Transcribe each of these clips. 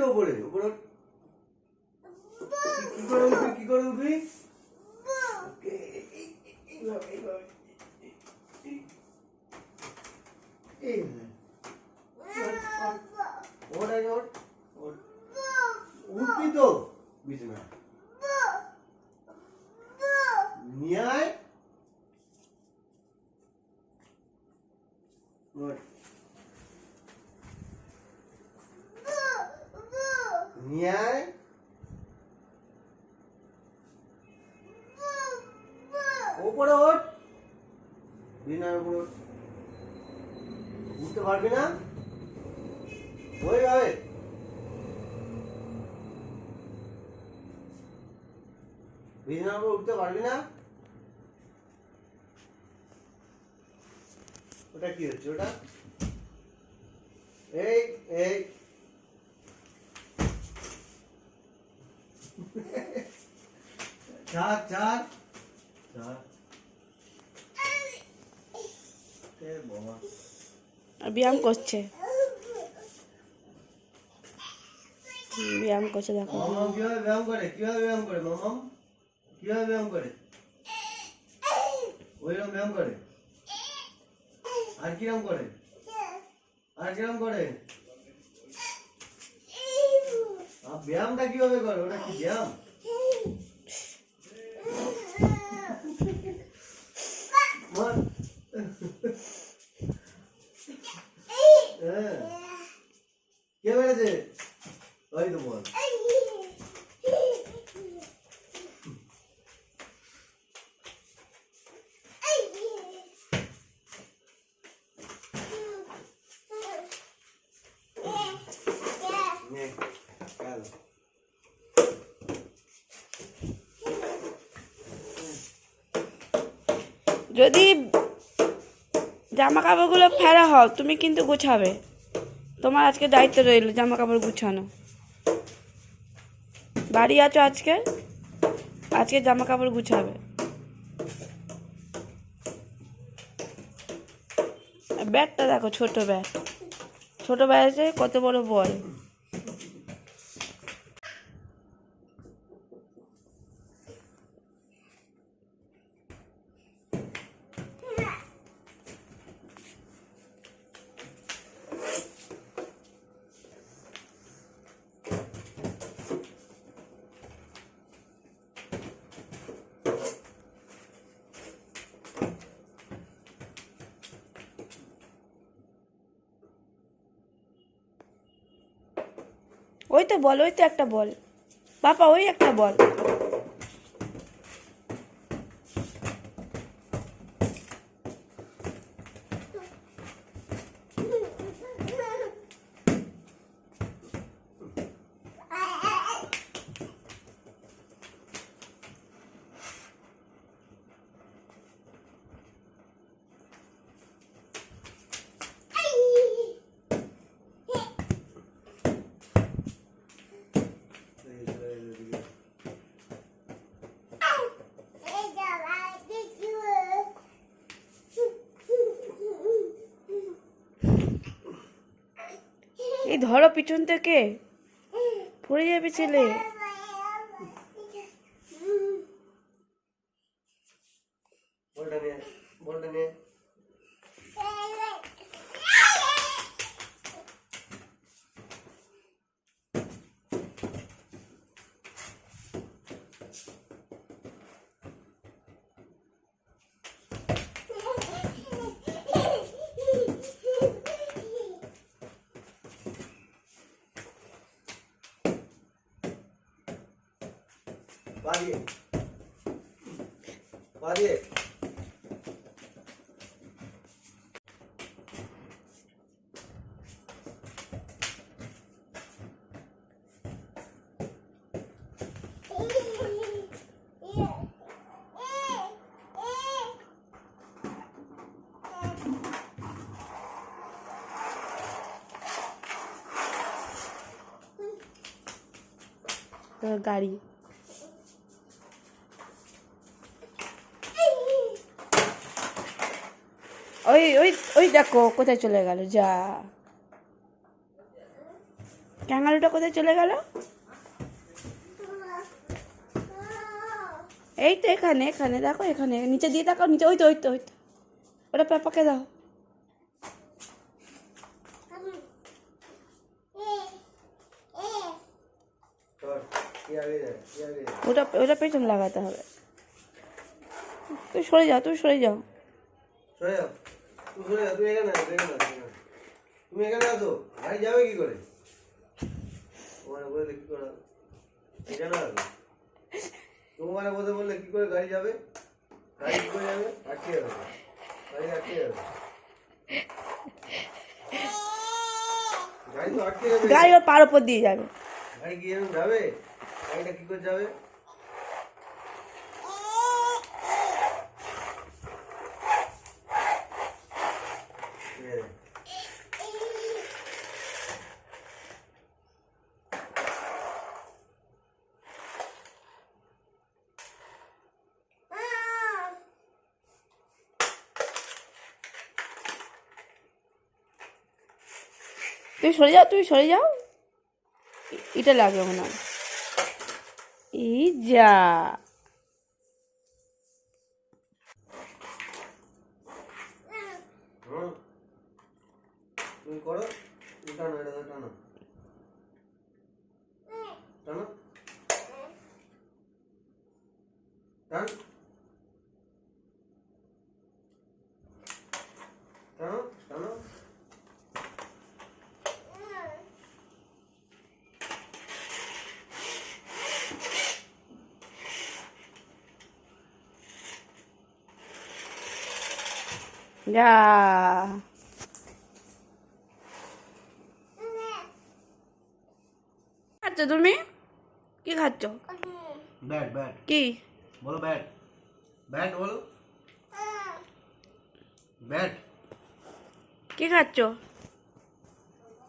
তো উপরে উপরে কি করে উঠবি? কি করে উঠবি। উঠবি তো বিছানা। নিয়ে আয়। নিয়ে আয় ওপরে ওঠ। বিনার উপর। উঠতে পারবি না? ওই ওই। বিছানার উপর উঠতে পারবি না? ওটা কি হচ্ছে ওটা? এই এই। চার চার। ব্যায়াম করছে। ব্যায়াম করছে দেখো। মামাম কীভাবে ব্যায়াম করে? কীভাবে ব্যায়াম করে মামাম কীভাবে ব্যায়াম করে? ওইরকম ব্যায়াম করে? আর কিরম করে? আর কিরম করে? আর ব্যায়ামটা কীভাবে করে? ওটা কি ব্যায়াম? হ্যাঁ। কে বেড়েছে ওই তো বল নে, খেল। যদি জামা কাপড়গুলো ফেরা হও তুমি কিন্তু গুছাবে। তোমার আজকে দায়িত্ব রইল জামা কাপড় গুছানো। বাড়ি আছো আজকে? আজকে জামা কাপড় গুছাবে। ব্যাগটা দেখো, ছোট ব্যাগ। ছোট আছে কত বড় বল। ওই তো বল ওই তো একটা বল। বাবা ওই একটা বল এই যে, এই যে, এদিকে। এই ধরো পিছন থেকে পড়ে যাবে ছেলে বলটা নে বলটা নে পা দিয়ে পা দিয়ে তোর গাড়ি ওই ওই ওই দেখো, কোথায় চলে গেল? যা। ক্যাঙ্গারুটা কোথায় চলে গেল? এই তো এখানে এখানে, দেখো এখানে। নিচে দিয়ে দেখো নিচে। ওই তো ওই তো ওই তো। ওটা পেপাকে দাও। ওটা ওটা পেছন লাগাতে হবে। তুই সরে যাও, তুই সরে যাও। সরে যাও। যাও এখানে আছো এখানে আছো তুমি এখানে আসো গাড়ি যাবে কি করে? তোমার বললে কি করে? এখানে আসো তোমার বলতে বললে কি করে গাড়ি যাবে? গাড়ি কি করে যাবে? আটকে যাবে। গাড়ি আটকে যাবে। গাড়ি তো আটকে যাবে। গাড়ি ওর পার ওপর দিয়ে যাবে। গাড়ি কি যাবে? গাড়িটা কি করে যাবে ঠিক আছে। তুই সরে যাও তুই সরে যাও। এটা লাগবে মনে হয়। এই যা। হুম। তুমি করো তুমি টানো এটা ধরে টানো টানো টান টানো টানো যা খাচ্ছ তুমি? কি খাচ্ছ? Bat bat. কি? বলো ব্যাট। ব্যাট বলো। ব্যাট। কি খাচ্ছ?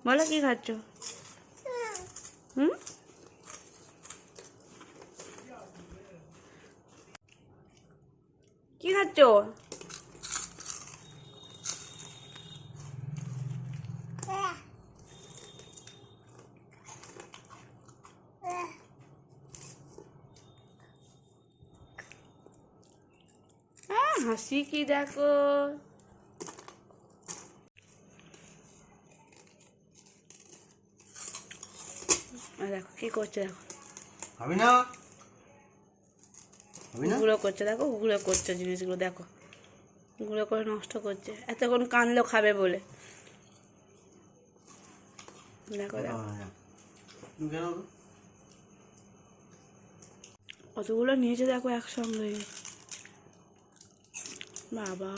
বলো কি খাচ্ছ? হুম? কি খাচ্ছ? হাসি কি দেখো? দেখো কি করছে দেখো? হবে না গুঁড়ো করছে দেখো গুঁড়ো করছে জিনিসগুলো দেখো। গুঁড়ো করে নষ্ট করছে। এতক্ষণ কানলো খাবে বলে। দেখো দেখো। তো? কতগুলো নিয়েছে দেখো একসঙ্গে। বাবা